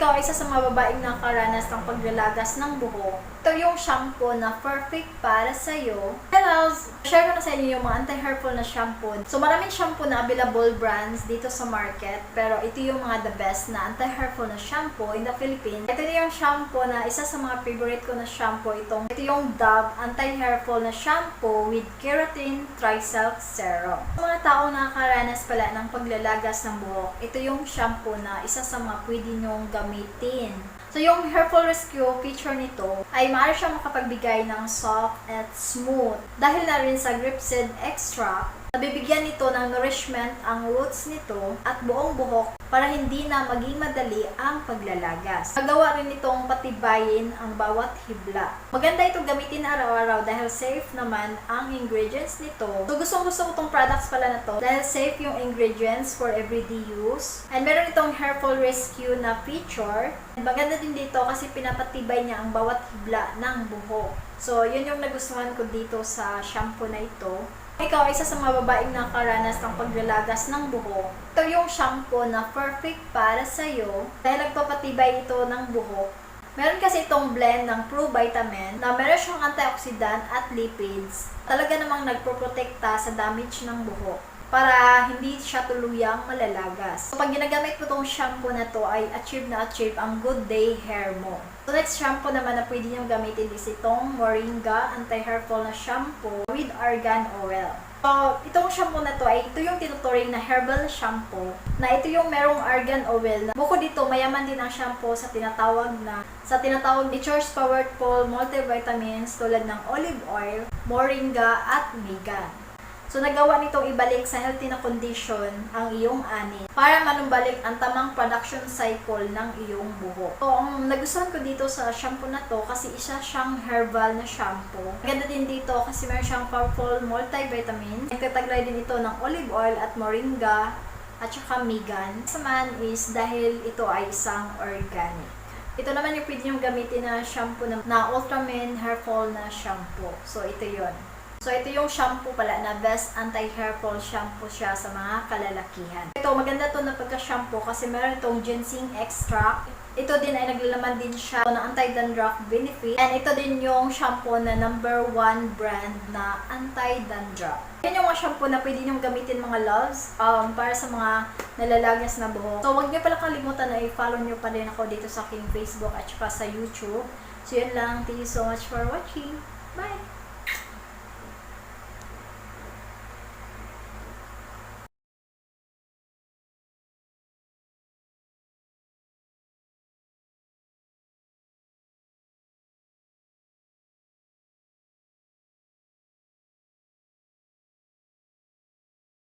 ikaw ay isa sa mga babaeng nakaranas ng paglalagas ng buhok, ito yung shampoo na perfect para sa'yo. Hello! Share ko na sa inyo yung mga anti-hairfall na shampoo. So maraming shampoo na available brands dito sa market, pero ito yung mga the best na anti-hairfall na shampoo in the Philippines. Ito yung shampoo na isa sa mga favorite ko na shampoo itong. Ito yung Dove anti-hairfall na shampoo with keratin trisulc serum. Sa mga tao nakakaranas pala ng paglalagas ng buhok, ito yung shampoo na isa sa mga pwede nyong gamitin. So, yung Hairfall Rescue feature nito ay maaari siyang makapagbigay ng soft at smooth. Dahil na rin sa Gripseed Extract, nabibigyan nito ng nourishment ang roots nito at buong buhok para hindi na maging madali ang paglalagas. Nagawa rin itong patibayin ang bawat hibla. Maganda itong gamitin araw-araw dahil safe naman ang ingredients nito. So gustong gusto ko itong products pala na to dahil safe yung ingredients for everyday use. And meron itong hair fall rescue na feature. And maganda din dito kasi pinapatibay niya ang bawat hibla ng buhok. So yun yung nagustuhan ko dito sa shampoo na ito. Ikaw isa sa mga babaeng nakaranas ng paglalagas ng buhok. Ito yung shampoo na perfect para sa'yo dahil nagpapatibay ito ng buhok. Meron kasi itong blend ng Pro Vitamin na meron siyang antioxidant at lipids. Talaga namang nagproprotekta sa damage ng buhok para hindi siya tuluyang malalagas. So, pag ginagamit mo itong shampoo na to ay achieve na achieve ang good day hair mo. So next shampoo naman na pwede niyong gamitin is itong Moringa Anti-Hair Fall na shampoo with argan oil. So, itong shampoo na to ay ito yung tinuturing na herbal shampoo na ito yung merong argan oil na bukod dito mayaman din ang shampoo sa tinatawag na sa tinatawag Nature's Powerful multivitamins tulad ng olive oil, moringa at migan. So, nagawa nitong ibalik sa healthy na condition ang iyong ani para manumbalik ang tamang production cycle ng iyong buhok. So, ang nagustuhan ko dito sa shampoo na to kasi isa siyang herbal na shampoo. Maganda din dito kasi meron siyang powerful multivitamins. Nagtataglay din ito ng olive oil at moringa at saka migan. Sa man is dahil ito ay isang organic. Ito naman yung pwede niyong gamitin na shampoo na, na Ultraman Hair Fall na shampoo. So, ito yon. So, ito yung shampoo pala na best anti-hair fall shampoo siya sa mga kalalakihan. Ito, maganda to na pagka-shampoo kasi meron itong ginseng extract. Ito din ay naglalaman din siya ng anti-dandruff benefit. And ito din yung shampoo na number one brand na anti-dandruff. Yan yung mga shampoo na pwede niyong gamitin mga loves um, para sa mga nalalagas na buhok. So, huwag niyo pala kalimutan na i-follow niyo pa rin ako dito sa aking Facebook at saka sa YouTube. So, yun lang. Thank you so much for watching. Bye!